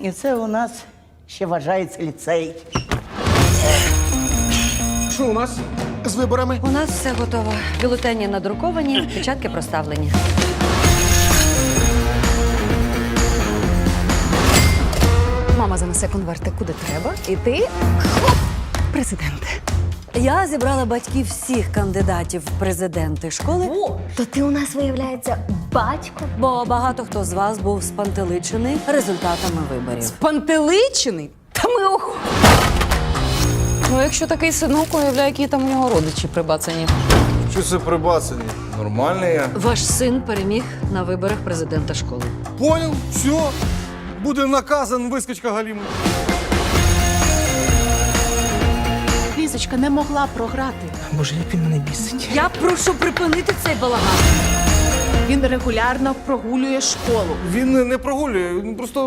І це у нас ще вважається ліцей. Що у нас з виборами? У нас все готово. Бюлетені надруковані, печатки проставлені. Мама занесе конверти куди треба, і ти хоп, президент. Я зібрала батьків всіх кандидатів в президенти школи, То ти у нас виявляється батько. бо багато хто з вас був спантеличений результатами виборів. Пантеличений? Та ми ох. Ну, якщо такий синок, уявляю, які там у нього родичі прибацані. Що це прибацані? Нормальний я. Ваш син переміг на виборах президента школи. Понял? Все. Буде наказан вискочка Галіма. Лізочка не могла програти. Боже, як він мене бісить. Я прошу припинити цей балаган. Він регулярно прогулює школу. Він не прогулює, він просто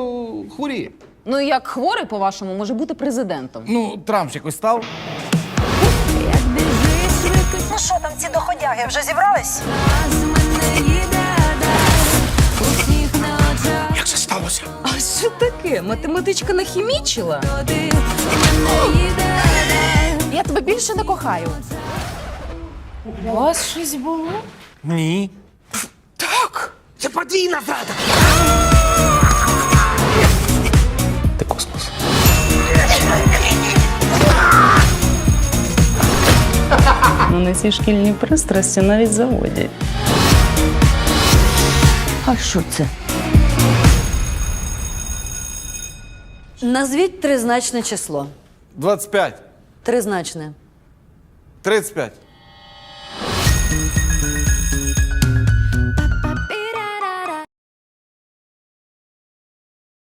хворіє. Ну, як хворий, по-вашому, може бути президентом. Ну, Трамп ж якось став. Ну що там ці доходяги вже зібрались? Як це сталося? А що таке? Математичка нахімічила? Я тебе більше не кохаю. У вас щось було? Ні. Так! Це подвійна зрада! Ти космос. Ну, на ці шкільні пристрасті навіть заводять. А що це? Назвіть тризначне число. 25, Тризначне. 35,